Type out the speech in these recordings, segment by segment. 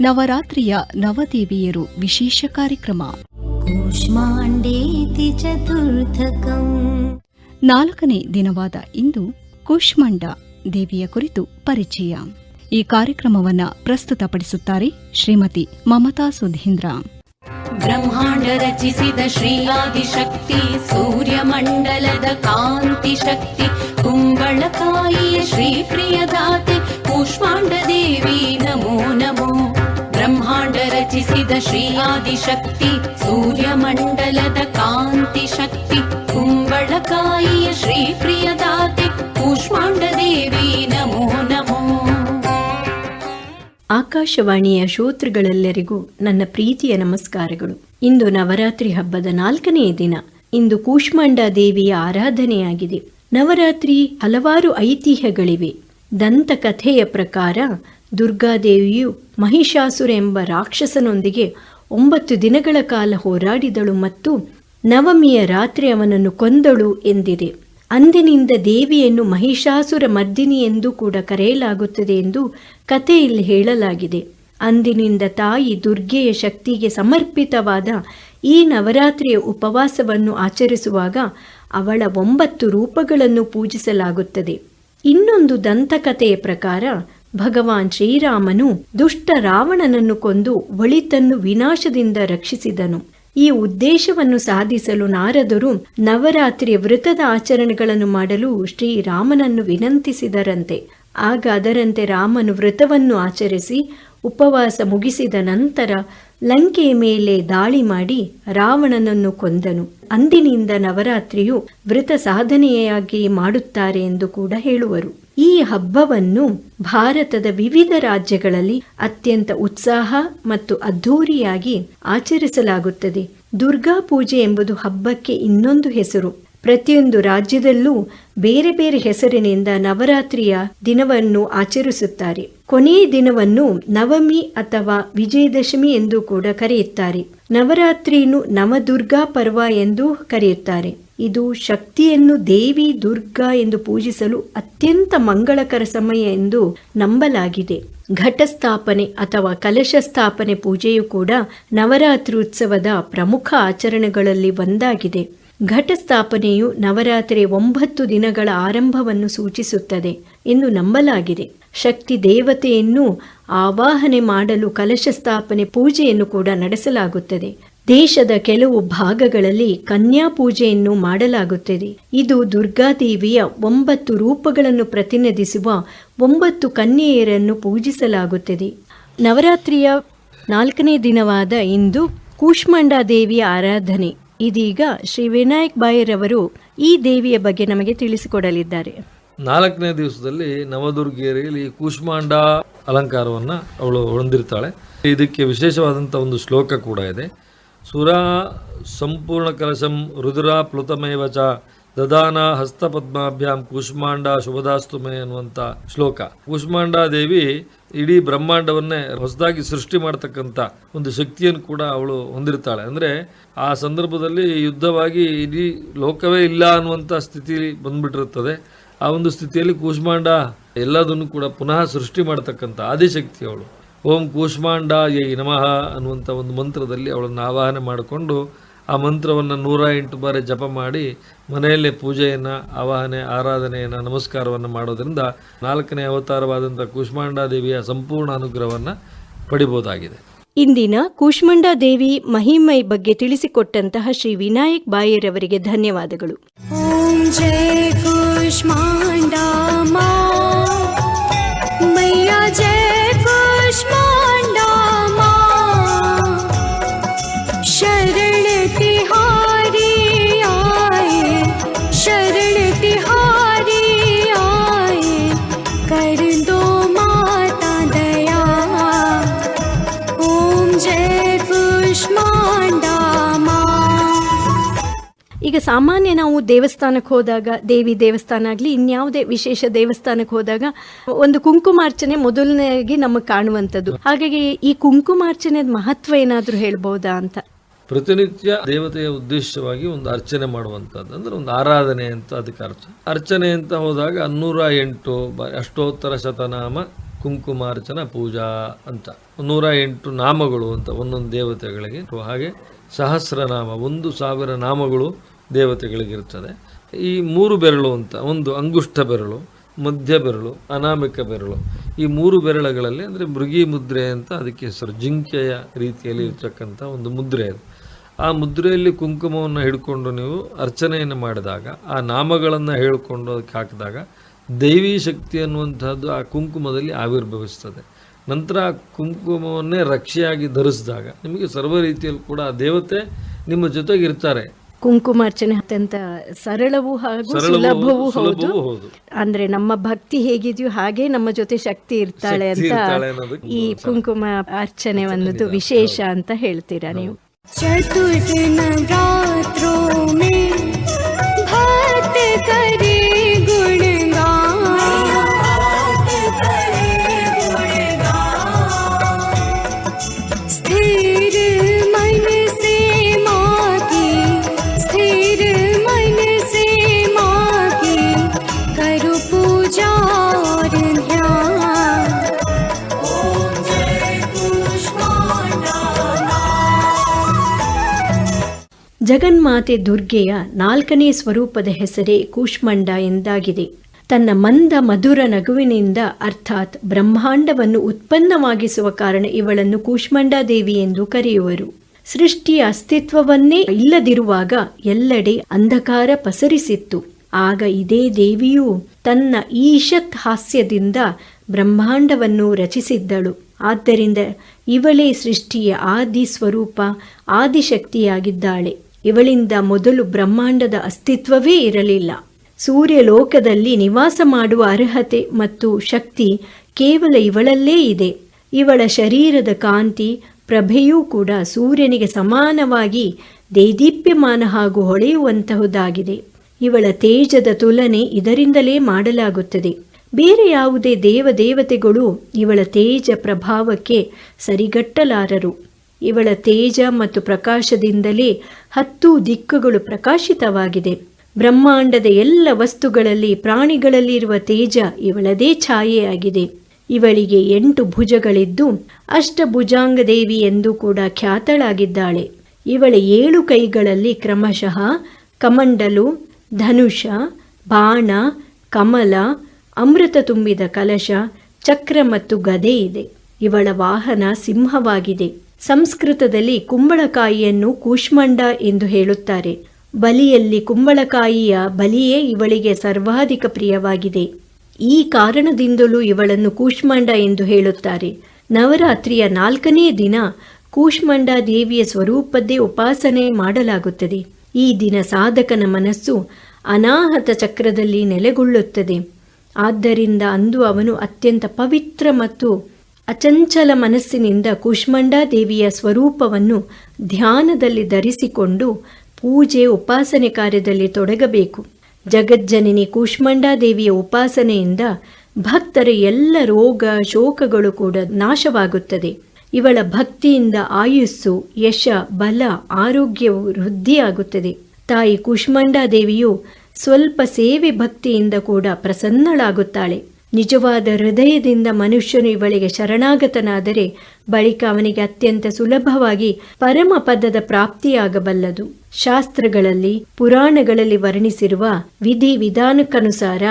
ನವರಾತ್ರಿಯ ನವದೇವಿಯರು ವಿಶೇಷ ಕಾರ್ಯಕ್ರಮ. ಕೂಷ್ಮಾಂಡೇತಿ ಚತುರ್ಥಕಂ. ನಾಲ್ಕನೇ ದಿನವಾದ ಇಂದು ಕೂಷ್ಮಾಂಡ ದೇವಿಯ ಕುರಿತು ಪರಿಚಯ. ಈ ಕಾರ್ಯಕ್ರಮವನ್ನು ಪ್ರಸ್ತುತಪಡಿಸುತ್ತಾರೆ ಶ್ರೀಮತಿ ಮಮತಾ ಸುಧೀಂದ್ರ. ಬ್ರಹ್ಮಾಂಡ ರಚಿಸಿದ ಶ್ರೀಯಾದಿಶಕ್ತಿ ಸೂರ್ಯಮಂಡಲದ ಕಾಂತಿ ಶಕ್ತಿ ಕುಂಬಳಕಾಯಿಯ ಶ್ರೀ ಪ್ರಿಯದಾತೆ ಕೂಷ್ಮಾಂಡ ದೇವಿ ನಮೋ ನಮೋ. ರಚಿಸಿದ ಶ್ರೀಯಾದಿಶಕ್ತಿ, ಸೂರ್ಯಮಂಡಲದ ಕಾಂತಿ ಶಕ್ತಿ ಕುಂಬಳಕಾಯಿಯ ಶ್ರೀಪ್ರಿಯದಾತೆ ಕೂಷ್ಮಾಂಡ ದೇವಿ ನಮೋ ನಮೋ. ಆಕಾಶವಾಣಿಯ ಶ್ರೋತೃಗಳೆಲ್ಲರಿಗೂ ನನ್ನ ಪ್ರೀತಿಯ ನಮಸ್ಕಾರಗಳು. ಇಂದು ನವರಾತ್ರಿ ಹಬ್ಬದ ನಾಲ್ಕನೆಯ ದಿನ. ಇಂದು ಕೂಷ್ಮಾಂಡ ದೇವಿಯ ಆರಾಧನೆಯಾಗಿದೆ. ನವರಾತ್ರಿ ಹಲವಾರು ಐತಿಹ್ಯಗಳಿವೆ. ದಂತಕಥೆಯ ಪ್ರಕಾರ ದುರ್ಗಾದೇವಿಯು ಮಹಿಷಾಸುರ ಎಂಬ ರಾಕ್ಷಸನೊಂದಿಗೆ ಒಂಬತ್ತು ದಿನಗಳ ಕಾಲ ಹೋರಾಡಿದಳು ಮತ್ತು ನವಮಿಯ ರಾತ್ರಿ ಅವನನ್ನು ಕೊಂದಳು ಎಂದಿದೆ. ಅಂದಿನಿಂದ ದೇವಿಯನ್ನು ಮಹಿಷಾಸುರ ಮರ್ದಿನಿ ಎಂದು ಕೂಡ ಕರೆಯಲಾಗುತ್ತದೆ ಎಂದು ಕಥೆಯಲ್ಲಿ ಹೇಳಲಾಗಿದೆ. ಅಂದಿನಿಂದ ತಾಯಿ ದುರ್ಗೆಯ ಶಕ್ತಿಗೆ ಸಮರ್ಪಿತವಾದ ಈ ನವರಾತ್ರಿಯ ಉಪವಾಸವನ್ನು ಆಚರಿಸುವಾಗ ಅವಳ ಒಂಬತ್ತು ರೂಪಗಳನ್ನು ಪೂಜಿಸಲಾಗುತ್ತದೆ. ಇನ್ನೊಂದು ದಂತಕಥೆಯ ಪ್ರಕಾರ ಭಗವಾನ್ ಶ್ರೀರಾಮನು ದುಷ್ಟ ರಾವಣನನ್ನು ಕೊಂದು ಒಳಿತನ್ನು ವಿನಾಶದಿಂದ ರಕ್ಷಿಸಿದನು. ಈ ಉದ್ದೇಶವನ್ನು ಸಾಧಿಸಲು ನಾರದರು ನವರಾತ್ರಿಯ ವ್ರತದ ಆಚರಣೆಗಳನ್ನು ಮಾಡಲು ಶ್ರೀರಾಮನನ್ನು ವಿನಂತಿಸಿದರಂತೆ. ಆಗ ಅದರಂತೆ ರಾಮನು ವ್ರತವನ್ನು ಆಚರಿಸಿ ಉಪವಾಸ ಮುಗಿಸಿದ ನಂತರ ಲಂಕೆಯ ಮೇಲೆ ದಾಳಿ ಮಾಡಿ ರಾವಣನನ್ನು ಕೊಂದನು. ಅಂದಿನಿಂದ ನವರಾತ್ರಿಯು ವೃತ ಸಾಧನೆಯಾಗಿ ಮಾಡುತ್ತಾರೆ ಎಂದು ಕೂಡ ಹೇಳುವರು. ಈ ಹಬ್ಬವನ್ನು ಭಾರತದ ವಿವಿಧ ರಾಜ್ಯಗಳಲ್ಲಿ ಅತ್ಯಂತ ಉತ್ಸಾಹ ಮತ್ತು ಅದ್ಧೂರಿಯಾಗಿ ಆಚರಿಸಲಾಗುತ್ತದೆ. ದುರ್ಗಾ ಪೂಜೆ ಎಂಬುದು ಹಬ್ಬಕ್ಕೆ ಇನ್ನೊಂದು ಹೆಸರು. ಪ್ರತಿಯೊಂದು ರಾಜ್ಯದಲ್ಲೂ ಬೇರೆ ಬೇರೆ ಹೆಸರಿನಿಂದ ನವರಾತ್ರಿಯ ದಿನವನ್ನು ಆಚರಿಸುತ್ತಾರೆ. ಕೊನೆಯ ದಿನವನ್ನು ನವಮಿ ಅಥವಾ ವಿಜಯದಶಮಿ ಎಂದು ಕೂಡ ಕರೆಯುತ್ತಾರೆ. ನವರಾತ್ರಿಯನ್ನು ನವದುರ್ಗಾ ಪರ್ವ ಎಂದು ಕರೆಯುತ್ತಾರೆ. ಇದು ಶಕ್ತಿಯನ್ನು ದೇವಿ ದುರ್ಗಾ ಎಂದು ಪೂಜಿಸಲು ಅತ್ಯಂತ ಮಂಗಳಕರ ಸಮಯ ಎಂದು ನಂಬಲಾಗಿದೆ. ಘಟಸ್ಥಾಪನೆ ಅಥವಾ ಕಲಶ ಸ್ಥಾಪನೆ ಪೂಜೆಯು ಕೂಡ ನವರಾತ್ರಿ ಉತ್ಸವದ ಪ್ರಮುಖ ಆಚರಣೆಗಳಲ್ಲಿ ಒಂದಾಗಿದೆ. ಘಟಸ್ಥಾಪನೆಯು ನವರಾತ್ರಿ ಒಂಬತ್ತು ದಿನಗಳ ಆರಂಭವನ್ನು ಸೂಚಿಸುತ್ತದೆ ಎಂದು ನಂಬಲಾಗಿದೆ. ಶಕ್ತಿ ದೇವತೆಯನ್ನು ಆವಾಹನೆ ಮಾಡಲು ಕಲಶ ಸ್ಥಾಪನೆ ಪೂಜೆಯನ್ನು ಕೂಡ ನಡೆಸಲಾಗುತ್ತದೆ. ದೇಶದ ಕೆಲವು ಭಾಗಗಳಲ್ಲಿ ಕನ್ಯಾ ಪೂಜೆಯನ್ನು ಮಾಡಲಾಗುತ್ತದೆ. ಇದು ದುರ್ಗಾದೇವಿಯ ಒಂಬತ್ತು ರೂಪಗಳನ್ನು ಪ್ರತಿನಿಧಿಸುವ ಒಂಬತ್ತು ಕನ್ಯೆಯರನ್ನು ಪೂಜಿಸಲಾಗುತ್ತದೆ. ನವರಾತ್ರಿಯ ನಾಲ್ಕನೇ ದಿನವಾದ ಇಂದು ಕೂಷ್ಮಾಂಡ ದೇವಿಯ ಆರಾಧನೆ. ಇದೀಗ ಶ್ರೀ ವಿನಾಯಕ್ ಬಾಯರವರು ಈ ದೇವಿಯ ಬಗ್ಗೆ ನಮಗೆ ತಿಳಿಸಿಕೊಡಲಿದ್ದಾರೆ. ನಾಲ್ಕನೇ ದಿವಸದಲ್ಲಿ ನವದುರ್ಗಿಯರಲ್ಲಿ ಕೂಷ್ಮಾಂಡ ಅಲಂಕಾರವನ್ನ ಅವಳು ಹೊಂದಿರ್ತಾಳೆ. ಇದಕ್ಕೆ ವಿಶೇಷವಾದಂಥ ಒಂದು ಶ್ಲೋಕ ಕೂಡ ಇದೆ. ಸುರ ಸಂಪೂರ್ಣ ಕಲಶಂ ರುದ್ರ ಪ್ಲುತಮೇವ ಚ ದದಾನ ಹಸ್ತಪದ್ಮಾಭ್ಯಾಂ ಕೂಷ್ಮಾಂಡ ಶುಭದಾಸ್ತುಮೆ ಅನ್ನುವಂಥ ಶ್ಲೋಕ. ಕೂಷ್ಮಾಂಡ ದೇವಿ ಇಡೀ ಬ್ರಹ್ಮಾಂಡವನ್ನೇ ಹೊಸದಾಗಿ ಸೃಷ್ಟಿ ಮಾಡ್ತಕ್ಕಂಥ ಒಂದು ಶಕ್ತಿಯನ್ನು ಕೂಡ ಅವಳು ಹೊಂದಿರ್ತಾಳೆ. ಅಂದರೆ ಆ ಸಂದರ್ಭದಲ್ಲಿ ಯುದ್ಧವಾಗಿ ಇಡೀ ಲೋಕವೇ ಇಲ್ಲ ಅನ್ನುವಂಥ ಸ್ಥಿತಿ ಬಂದ್ಬಿಟ್ಟಿರುತ್ತದೆ. ಆ ಒಂದು ಸ್ಥಿತಿಯಲ್ಲಿ ಕೂಷ್ಮಾಂಡ ಎಲ್ಲದನ್ನು ಕೂಡ ಪುನಃ ಸೃಷ್ಟಿ ಮಾಡ್ತಕ್ಕಂಥ ಆದಿಶಕ್ತಿ ಅವಳು. ಓಂ ಕೂಷ್ಮಾಂಡ ಯೈ ನಮಃ ಅನ್ನುವಂಥ ಒಂದು ಮಂತ್ರದಲ್ಲಿ ಅವಳನ್ನು ಆವಾಹನೆ ಮಾಡಿಕೊಂಡು ಆ ಮಂತ್ರವನ್ನು ನೂರ ಎಂಟು ಬಾರಿ ಜಪ ಮಾಡಿ ಮನೆಯಲ್ಲೇ ಪೂಜೆಯನ್ನು ಆವಾಹನೆ ಆರಾಧನೆಯನ್ನು ನಮಸ್ಕಾರವನ್ನು ಮಾಡೋದರಿಂದ ನಾಲ್ಕನೇ ಅವತಾರವಾದಂಥ ಕೂಷ್ಮಾಂಡಾದೇವಿಯ ಸಂಪೂರ್ಣ ಅನುಗ್ರಹವನ್ನು ಪಡಿಬೋದಾಗಿದೆ. ಇಂದಿನ ಕೂಷ್ಮಂಡಾದೇವಿ ಮಹಿಮೈ ಬಗ್ಗೆ ತಿಳಿಸಿಕೊಟ್ಟಂತಹ ಶ್ರೀ ವಿನಾಯಕ್ ಬಾಯರವರಿಗೆ ಧನ್ಯವಾದಗಳು. ಓಂ ಜೈ ಕೂಷ್ಮಾಂಡಾ. ಈಗ ಸಾಮಾನ್ಯ ನಾವು ದೇವಸ್ಥಾನಕ್ಕೆ ಹೋದಾಗ, ದೇವಿ ದೇವಸ್ಥಾನ ಆಗಲಿ, ಇನ್ಯಾವುದೇ ವಿಶೇಷ ದೇವಸ್ಥಾನಕ್ಕೆ ಹೋದಾಗ, ಒಂದು ಕುಂಕುಮಾರ್ಚನೆ ಮೊದಲನೇಯಾಗಿ ನಮಗೆ ಕಾಣುವಂಥದ್ದು. ಹಾಗಾಗಿ ಈ ಕುಂಕುಮಾರ್ಚನೆದ ಮಹತ್ವ ಏನಾದರೂ ಹೇಳ್ಬೋದಾ ಅಂತ? ಪ್ರತಿನಿತ್ಯ ದೇವತೆಯ ಉದ್ದೇಶವಾಗಿ ಒಂದು ಅರ್ಚನೆ ಮಾಡುವಂಥದ್ದು. ಅಂದ್ರೆ ಒಂದು ಆರಾಧನೆ ಅಂತ ಅದಕ್ಕೆ ಅರ್ಥ. ಅರ್ಚನೆ ಅಂತ ಹೋದಾಗ ನೂರ ಎಂಟು ಅಷ್ಟೋತ್ತರ ಶತನಾಮ ಕುಂಕುಮಾರ್ಚನ ಪೂಜಾ ಅಂತ. ನೂರ ಎಂಟು ನಾಮಗಳು ಅಂತ ಒಂದೊಂದು ದೇವತೆಗಳಿಗೆ. ಹಾಗೆ ಸಹಸ್ರನಾಮ, ಒಂದು ಸಾವಿರ ನಾಮಗಳು ದೇವತೆಗಳಿಗಿರ್ತದೆ ಈ ಮೂರು ಬೆರಳು ಅಂತ, ಒಂದು ಅಂಗುಷ್ಠ ಬೆರಳು, ಮಧ್ಯ ಬೆರಳು, ಅನಾಮಿಕ ಬೆರಳು, ಈ ಮೂರು ಬೆರಳುಗಳಲ್ಲಿ ಅಂದರೆ ಮೃಗಿ ಮುದ್ರೆ ಅಂತ ಅದಕ್ಕೆ ಹೆಸರು, ಜಿಂಕೆಯ ರೀತಿಯಲ್ಲಿ ಇರ್ತಕ್ಕಂಥ ಒಂದು ಮುದ್ರೆ ಅದು. ಆ ಮುದ್ರೆಯಲ್ಲಿ ಕುಂಕುಮವನ್ನು ಹಿಡ್ಕೊಂಡು ನೀವು ಅರ್ಚನೆಯನ್ನು ಮಾಡಿದಾಗ, ಆ ನಾಮಗಳನ್ನು ಹೇಳಿಕೊಂಡು ಅದಕ್ಕೆ ಹಾಕಿದಾಗ ದೈವಿ ಶಕ್ತಿ ಅನ್ನುವಂಥದ್ದು ಆ ಕುಂಕುಮದಲ್ಲಿ ಆವಿರ್ಭವಿಸ್ತದೆ. ನಂತರ ಆ ಕುಂಕುಮವನ್ನೇ ರಕ್ಷೆಯಾಗಿ ಧರಿಸಿದಾಗ ನಿಮಗೆ ಸರ್ವ ರೀತಿಯಲ್ಲಿ ಕೂಡ ಆ ದೇವತೆ ನಿಮ್ಮ ಜೊತೆಗೆ ಇರ್ತಾರೆ ಕುಂಕುಮಾರ್ಚನೆ ಅತ್ಯಂತ ಸರಳವೂ ಹಾಗೂ ಸುಲಭವೂ ಹೌದು. ಅಂದ್ರೆ ನಮ್ಮ ಭಕ್ತಿ ಹೇಗಿದೆಯೋ ಹಾಗೆ ನಮ್ಮ ಜೊತೆ ಶಕ್ತಿ ಇರ್ತಾಳೆ ಅಂತ ಈ ಕುಂಕುಮ ಅರ್ಚನೆ ಒಂದು ವಿಶೇಷ ಅಂತ ಹೇಳ್ತೀರಾ ನೀವು? ಮೇ ಜಗನ್ಮಾತೆ ದುರ್ಗೆಯ ನಾಲ್ಕನೇ ಸ್ವರೂಪದ ಹೆಸರೇ ಕೂಷ್ಮಂಡ ಎಂದಾಗಿದೆ. ತನ್ನ ಮಂದ ಮಧುರ ನಗುವಿನಿಂದ ಅರ್ಥಾತ್ ಬ್ರಹ್ಮಾಂಡವನ್ನು ಉತ್ಪನ್ನವಾಗಿಸುವ ಕಾರಣ ಇವಳನ್ನು ಕೂಷ್ಮಂಡ ದೇವಿ ಎಂದು ಕರೆಯುವರು. ಸೃಷ್ಟಿಯ ಅಸ್ತಿತ್ವವನ್ನೇ ಇಲ್ಲದಿರುವಾಗ ಎಲ್ಲೆಡೆ ಅಂಧಕಾರ ಪಸರಿಸಿತ್ತು. ಆಗ ಇದೇ ದೇವಿಯು ತನ್ನ ಈಶತ್ ಹಾಸ್ಯದಿಂದ ಬ್ರಹ್ಮಾಂಡವನ್ನು ರಚಿಸಿದ್ದಳು. ಆದ್ದರಿಂದ ಇವಳೇ ಸೃಷ್ಟಿಯ ಆದಿ ಸ್ವರೂಪ ಆದಿಶಕ್ತಿಯಾಗಿದ್ದಾಳೆ. ಇವಳಿಂದ ಮೊದಲು ಬ್ರಹ್ಮಾಂಡದ ಅಸ್ತಿತ್ವವೇ ಇರಲಿಲ್ಲ. ಸೂರ್ಯ ಲೋಕದಲ್ಲಿ ನಿವಾಸ ಮಾಡುವ ಅರ್ಹತೆ ಮತ್ತು ಶಕ್ತಿ ಕೇವಲ ಇವಳಲ್ಲೇ ಇದೆ. ಇವಳ ಶರೀರದ ಕಾಂತಿ, ಪ್ರಭೆಯೂ ಕೂಡ ಸೂರ್ಯನಿಗೆ ಸಮಾನವಾಗಿ ದೇದೀಪ್ಯಮಾನ ಹಾಗೂ ಹೊಳೆಯುವಂತಹುದಾಗಿದೆ. ಇವಳ ತೇಜದ ತುಲನೆ ಇದರಿಂದಲೇ ಮಾಡಲಾಗುತ್ತದೆ. ಬೇರೆ ಯಾವುದೇ ದೇವದೇವತೆಗಳು ಇವಳ ತೇಜ ಪ್ರಭಾವಕ್ಕೆ ಸರಿಗಟ್ಟಲಾರರು. ಇವಳ ತೇಜ ಮತ್ತು ಪ್ರಕಾಶದಿಂದಲೇ ಹತ್ತು ದಿಕ್ಕುಗಳು ಪ್ರಕಾಶಿತವಾಗಿದೆ. ಬ್ರಹ್ಮಾಂಡದ ಎಲ್ಲ ವಸ್ತುಗಳಲ್ಲಿ ಪ್ರಾಣಿಗಳಲ್ಲಿರುವ ತೇಜ ಇವಳದೇ ಛಾಯೆಯಾಗಿದೆ. ಇವಳಿಗೆ ಎಂಟು ಭುಜಗಳಿದ್ದು ಅಷ್ಟಭುಜಾಂಗ ದೇವಿ ಎಂದು ಕೂಡ ಖ್ಯಾತಳಾಗಿದ್ದಾಳೆ. ಇವಳ ಏಳು ಕೈಗಳಲ್ಲಿ ಕ್ರಮಶಃ ಕಮಂಡಲು, ಧನುಷ, ಬಾಣ, ಕಮಲ, ಅಮೃತ ತುಂಬಿದ ಕಲಶ, ಚಕ್ರ ಮತ್ತು ಗದೆ ಇದೆ. ಇವಳ ವಾಹನ ಸಿಂಹವಾಗಿದೆ. ಸಂಸ್ಕೃತದಲ್ಲಿ ಕುಂಬಳಕಾಯಿಯನ್ನು ಕೂಷ್ಮಂಡ ಎಂದು ಹೇಳುತ್ತಾರೆ. ಬಲಿಯಲ್ಲಿ ಕುಂಬಳಕಾಯಿಯ ಬಲಿಯೇ ಇವಳಿಗೆ ಸರ್ವಾಧಿಕ ಪ್ರಿಯವಾಗಿದೆ. ಈ ಕಾರಣದಿಂದಲೂ ಇವಳನ್ನು ಕೂಷ್ಮಂಡ ಎಂದು ಹೇಳುತ್ತಾರೆ. ನವರಾತ್ರಿಯ ನಾಲ್ಕನೇ ದಿನ ಕೂಷ್ಮಂಡ ದೇವಿಯ ಸ್ವರೂಪದ್ದೇ ಉಪಾಸನೆ ಮಾಡಲಾಗುತ್ತದೆ. ಈ ದಿನ ಸಾಧಕನ ಮನಸ್ಸು ಅನಾಹತ ಚಕ್ರದಲ್ಲಿ ನೆಲೆಗೊಳ್ಳುತ್ತದೆ. ಆದ್ದರಿಂದ ಅಂದು ಅವನು ಅತ್ಯಂತ ಪವಿತ್ರ ಮತ್ತು ಅಚಂಚಲ ಮನಸ್ಸಿನಿಂದ ಕುಷ್ಮಂಡಾ ದೇವಿಯ ಸ್ವರೂಪವನ್ನು ಧ್ಯಾನದಲ್ಲಿ ಧರಿಸಿಕೊಂಡು ಪೂಜೆ ಉಪಾಸನೆ ಕಾರ್ಯದಲ್ಲಿ ತೊಡಗಬೇಕು. ಜಗಜ್ಜನಿನಿ ದೇವಿಯ ಉಪಾಸನೆಯಿಂದ ಭಕ್ತರ ಎಲ್ಲ ರೋಗ ಶೋಕಗಳು ಕೂಡ ನಾಶವಾಗುತ್ತದೆ. ಇವಳ ಭಕ್ತಿಯಿಂದ ಆಯುಸ್ಸು, ಯಶ, ಬಲ ಆರೋಗ್ಯವು ವೃದ್ಧಿಯಾಗುತ್ತದೆ. ತಾಯಿ ಕುಷ್ಮಂಡಾ ದೇವಿಯು ಸ್ವಲ್ಪ ಸೇವೆ ಭಕ್ತಿಯಿಂದ ಕೂಡ ಪ್ರಸನ್ನಳಾಗುತ್ತಾಳೆ. ನಿಜವಾದ ಹೃದಯದಿಂದ ಮನುಷ್ಯನು ಇವಳಿಗೆ ಶರಣಾಗತನಾದರೆ ಬಳಿಕ ಅವನಿಗೆ ಅತ್ಯಂತ ಸುಲಭವಾಗಿ ಪರಮ ಪದದ ಪ್ರಾಪ್ತಿಯಾಗಬಲ್ಲದು. ಶಾಸ್ತ್ರಗಳಲ್ಲಿ, ಪುರಾಣಗಳಲ್ಲಿ ವರ್ಣಿಸಿರುವ ವಿಧಿ ವಿಧಾನಕ್ಕನುಸಾರ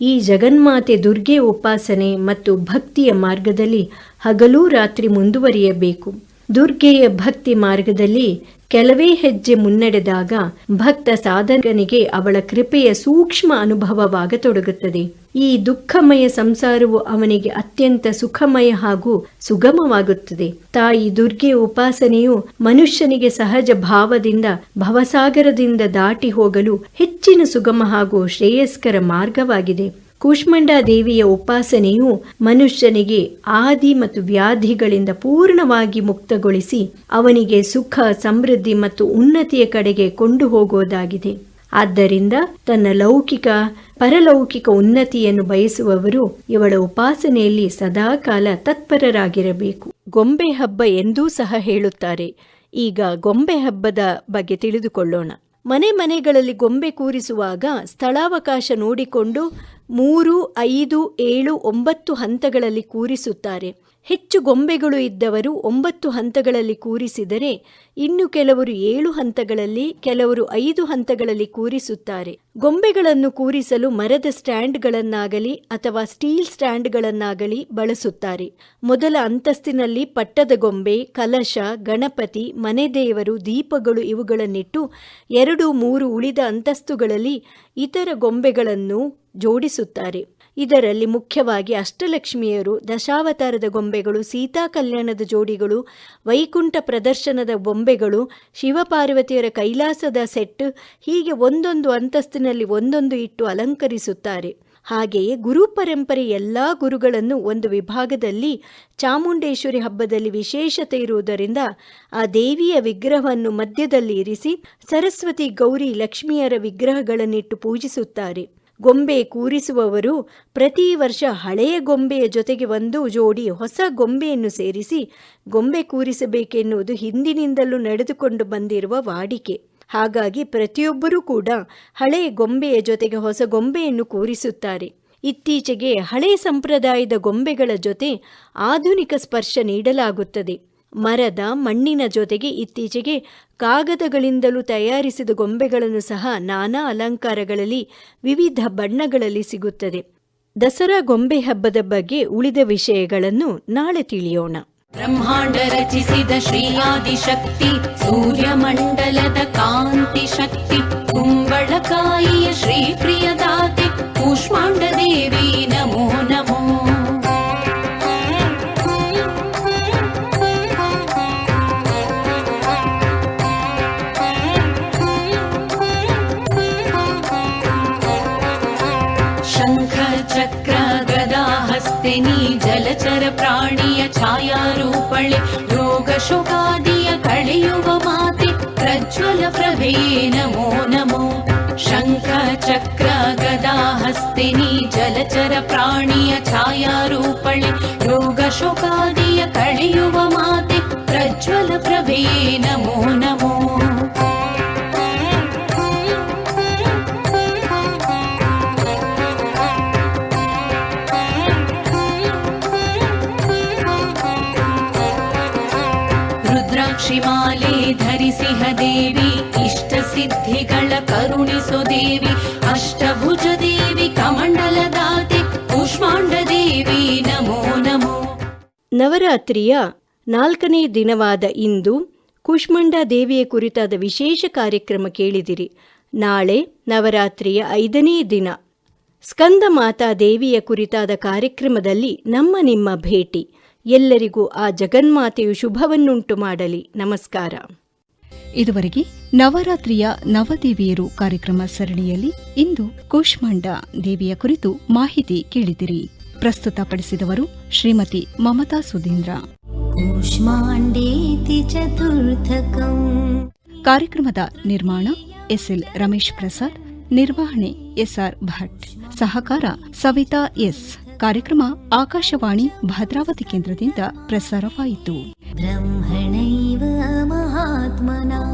ಈ ಜಗನ್ಮಾತೆ ದುರ್ಗೆ ಉಪಾಸನೆ ಮತ್ತು ಭಕ್ತಿಯ ಮಾರ್ಗದಲ್ಲಿ ಹಗಲೂ ರಾತ್ರಿ ಮುಂದುವರಿಯಬೇಕು. ದುರ್ಗೆಯ ಭಕ್ತಿ ಮಾರ್ಗದಲ್ಲಿ ಕೆಲವೇ ಹೆಜ್ಜೆ ಮುನ್ನಡೆದಾಗ ಭಕ್ತ ಸಾಧಕನಿಗೆ ಅವಳ ಕೃಪೆಯ ಸೂಕ್ಷ್ಮ ಅನುಭವವಾಗತೊಡಗುತ್ತದೆ. ಈ ದುಃಖಮಯ ಸಂಸಾರವು ಅವನಿಗೆ ಅತ್ಯಂತ ಸುಖಮಯ ಹಾಗೂ ಸುಗಮವಾಗುತ್ತದೆ. ತಾಯಿ ದುರ್ಗೆ ಉಪಾಸನೆಯು ಮನುಷ್ಯನಿಗೆ ಸಹಜ ಭಾವದಿಂದ ಭವಸಾಗರದಿಂದ ದಾಟಿ ಹೋಗಲು ಹೆಚ್ಚಿನ ಸುಗಮ ಹಾಗೂ ಶ್ರೇಯಸ್ಕರ ಮಾರ್ಗವಾಗಿದೆ. ಕೂಷ್ಮಂಡಾ ದೇವಿಯ ಉಪಾಸನೆಯು ಮನುಷ್ಯನಿಗೆ ಆದಿ ಮತ್ತು ವ್ಯಾಧಿಗಳಿಂದ ಪೂರ್ಣವಾಗಿ ಮುಕ್ತಗೊಳಿಸಿ ಅವನಿಗೆ ಸುಖ, ಸಮೃದ್ಧಿ ಮತ್ತು ಉನ್ನತಿಯ ಕಡೆಗೆ ಕೊಂಡು ಹೋಗೋದಾಗಿದೆ. ಆದ್ದರಿಂದ ತನ್ನ ಲೌಕಿಕ, ಪರಲೌಕಿಕ ಉನ್ನತಿಯನ್ನು ಬಯಸುವವರು ಇವಳ ಉಪಾಸನೆಯಲ್ಲಿ ಸದಾಕಾಲ ತತ್ಪರರಾಗಿರಬೇಕು. ಗೊಂಬೆ ಹಬ್ಬ ಎಂದೂ ಸಹ ಹೇಳುತ್ತಾರೆ. ಈಗ ಗೊಂಬೆ ಹಬ್ಬದ ಬಗ್ಗೆ ತಿಳಿದುಕೊಳ್ಳೋಣ. ಮನೆ ಮನೆಗಳಲ್ಲಿ ಗೊಂಬೆ ಕೂರಿಸುವಾಗ ಸ್ಥಳಾವಕಾಶ ನೋಡಿಕೊಂಡು ಮೂರು ಐದು ಏಳು ಒಂಬತ್ತು ಹಂತಗಳಲ್ಲಿ ಕೂರಿಸುತ್ತಾರೆ. ಹೆಚ್ಚು ಗೊಂಬೆಗಳು ಇದ್ದವರು ಒಂಬತ್ತು ಹಂತಗಳಲ್ಲಿ ಕೂರಿಸಿದರೆ ಇನ್ನು ಕೆಲವರು ಏಳು ಹಂತಗಳಲ್ಲಿ, ಕೆಲವರು ಐದು ಹಂತಗಳಲ್ಲಿ ಕೂರಿಸುತ್ತಾರೆ. ಗೊಂಬೆಗಳನ್ನು ಕೂರಿಸಲು ಮರದ ಸ್ಟ್ಯಾಂಡ್ಗಳನ್ನಾಗಲಿ ಅಥವಾ ಸ್ಟೀಲ್ ಸ್ಟ್ಯಾಂಡ್ಗಳನ್ನಾಗಲಿ ಬಳಸುತ್ತಾರೆ. ಮೊದಲ ಅಂತಸ್ತಿನಲ್ಲಿ ಪಟ್ಟದ ಗೊಂಬೆ, ಕಲಶ, ಗಣಪತಿ ಮನೆದೇವರು ದೀಪಗಳು ಇವುಗಳನ್ನಿಟ್ಟು ಎರಡು ಮೂರು ಉಳಿದ ಅಂತಸ್ತುಗಳಲ್ಲಿ ಇತರ ಗೊಂಬೆಗಳನ್ನು ಜೋಡಿಸುತ್ತಾರೆ. ಇದರಲ್ಲಿ ಮುಖ್ಯವಾಗಿ ಅಷ್ಟಲಕ್ಷ್ಮಿಯರು, ದಶಾವತಾರದ ಗೊಂಬೆಗಳು, ಸೀತಾ ಕಲ್ಯಾಣದ ಜೋಡಿಗಳು, ವೈಕುಂಠ ಪ್ರದರ್ಶನದ ಬೊಂಬೆಗಳು, ಶಿವಪಾರ್ವತಿಯರ ಕೈಲಾಸದ ಸೆಟ್ ಹೀಗೆ ಒಂದೊಂದು ಅಂತಸ್ತಿನಲ್ಲಿ ಒಂದೊಂದು ಇಟ್ಟು ಅಲಂಕರಿಸುತ್ತಾರೆ. ಹಾಗೆಯೇ ಗುರು ಪರಂಪರೆ ಎಲ್ಲ ಗುರುಗಳನ್ನು ಒಂದು ವಿಭಾಗದಲ್ಲಿ, ಚಾಮುಂಡೇಶ್ವರಿ ಹಬ್ಬದಲ್ಲಿ ವಿಶೇಷತೆ ಇರುವುದರಿಂದ ಆ ದೇವಿಯ ವಿಗ್ರಹವನ್ನು ಮಧ್ಯದಲ್ಲಿ ಇರಿಸಿ, ಸರಸ್ವತಿ ಗೌರಿ ಲಕ್ಷ್ಮಿಯರ ವಿಗ್ರಹಗಳನ್ನಿಟ್ಟು ಪೂಜಿಸುತ್ತಾರೆ. ಗೊಂಬೆ ಕೂರಿಸುವವರು ಪ್ರತಿ ವರ್ಷ ಹಳೆಯ ಗೊಂಬೆಯ ಜೊತೆಗೆ ಒಂದು ಜೋಡಿ ಹೊಸ ಗೊಂಬೆಯನ್ನು ಸೇರಿಸಿ ಗೊಂಬೆ ಕೂರಿಸಬೇಕೆನ್ನುವುದು ಹಿಂದಿನಿಂದಲೂ ನಡೆದುಕೊಂಡು ಬಂದಿರುವ ವಾಡಿಕೆ. ಹಾಗಾಗಿ ಪ್ರತಿಯೊಬ್ಬರೂ ಕೂಡ ಹಳೆಯ ಗೊಂಬೆಯ ಜೊತೆಗೆ ಹೊಸ ಗೊಂಬೆಯನ್ನು ಕೂರಿಸುತ್ತಾರೆ. ಇತ್ತೀಚೆಗೆ ಹಳೆಯ ಸಂಪ್ರದಾಯದ ಗೊಂಬೆಗಳ ಜೊತೆ ಆಧುನಿಕ ಸ್ಪರ್ಶ ನೀಡಲಾಗುತ್ತದೆ. ಮರದ ಮಣ್ಣಿನ ಜೊತೆಗೆ ಇತ್ತೀಚೆಗೆ ಕಾಗದಗಳಿಂದಲೂ ತಯಾರಿಸಿದ ಗೊಂಬೆಗಳನ್ನು ಸಹ ನಾನಾ ಅಲಂಕಾರಗಳಲ್ಲಿ, ವಿವಿಧ ಬಣ್ಣಗಳಲ್ಲಿ ಸಿಗುತ್ತದೆ. ದಸರಾ ಗೊಂಬೆ ಹಬ್ಬದ ಬಗ್ಗೆ ಉಳಿದ ವಿಷಯಗಳನ್ನು ನಾಳೆ ತಿಳಿಯೋಣ. ಬ್ರಹ್ಮಾಂಡ ರಚಿಸಿದ ಶ್ರೀಯಾದಿಶಕ್ತಿ, ಸೂರ್ಯಮಂಡಲದ ಕಾಂತಿ ಶಕ್ತಿ, ಕುಂಬಳಕಾಯಿಯ ಶ್ರೀಪ್ರಿಯದಾತೆ ಕೂಷ್ಮಾಂಡ ದೇವಿ ಹಸ್ತೆ ನೀ ಜಲಚರ ಪ್ರಾಣಿಯ ಛಾಯಾರೂಪಳೆ ರೋಗ ಶೋಕಾದಿಯ ಕಳೆಯುವ ಮಾತೆ ಪ್ರಜ್ವಲ ಪ್ರಭೇ ನಮೋ ನಮೋ ಶಂಖ ಚಕ್ರ ಗದಾ ಹಸ್ತೆ ನೀ ಜಲಚರ ಪ್ರಾಣಿಯ ಛಾಯಾರೂಪಳೆ ರೋಗ ಶೋಕಾದಿಯ ಕಳೆಯುವ ಮಾತೆ ಪ್ರಜ್ವಲ ಪ್ರಭೇ ನಮೋ ಸಿದ್ಧಿಗಳ ಕರುಣಿಸೋ ದೇವಿ ಅಷ್ಟಭುಜ ದೇವಿ ಕಮಂಡಲದಾತೆ ಕೂಷ್ಮಾಂಡ ದೇವಿ ನಮೋ ನಮೋ. ನವರಾತ್ರಿಯ ನಾಲ್ಕನೇ ದಿನವಾದ ಇಂದು ಕುಷ್ಮಂಡ ದೇವಿಯ ಕುರಿತಾದ ವಿಶೇಷ ಕಾರ್ಯಕ್ರಮ ಕೇಳಿದಿರಿ. ನಾಳೆ ನವರಾತ್ರಿಯ ಐದನೇ ದಿನ. ಸ್ಕಂದ ಮಾತಾ ದೇವಿಯ ಕುರಿತಾದ ಕಾರ್ಯಕ್ರಮದಲ್ಲಿ ನಮ್ಮ ನಿಮ್ಮ ಭೇಟಿ. ಎಲ್ಲರಿಗೂ ಆ ಜಗನ್ಮಾತೆಯು ಶುಭವನ್ನುಂಟು ಮಾಡಲಿ. ನಮಸ್ಕಾರ. ಇದುವರೆಗೆ ನವರಾತ್ರಿಯ ನವದೇವಿಯರು ಕಾರ್ಯಕ್ರಮ ಸರಣಿಯಲ್ಲಿ ಇಂದು ಕೂಷ್ಮಾಂಡ ದೇವಿಯ ಕುರಿತು ಮಾಹಿತಿ ಕೇಳಿದಿರಿ. ಪ್ರಸ್ತುತಪಡಿಸಿದವರು ಶ್ರೀಮತಿ ಮಮತಾ ಸುಧೀಂದ್ರ. ಕಾರ್ಯಕ್ರಮದ ನಿರ್ಮಾಣ ಎಸ್ಎಲ್ ರಮೇಶ್ ಪ್ರಸಾದ್ ನಿರ್ವಹಣೆ ಎಸ್ಆರ್ ಭಟ್ ಸಹಕಾರ ಸವಿತಾ ಎಸ್. ಕಾರ್ಯಕ್ರಮ ಆಕಾಶವಾಣಿ ಭದ್ರಾವತಿ ಕೇಂದ್ರದಿಂದ ಪ್ರಸಾರವಾಯಿತು. ब्रह्मणैव महात्मना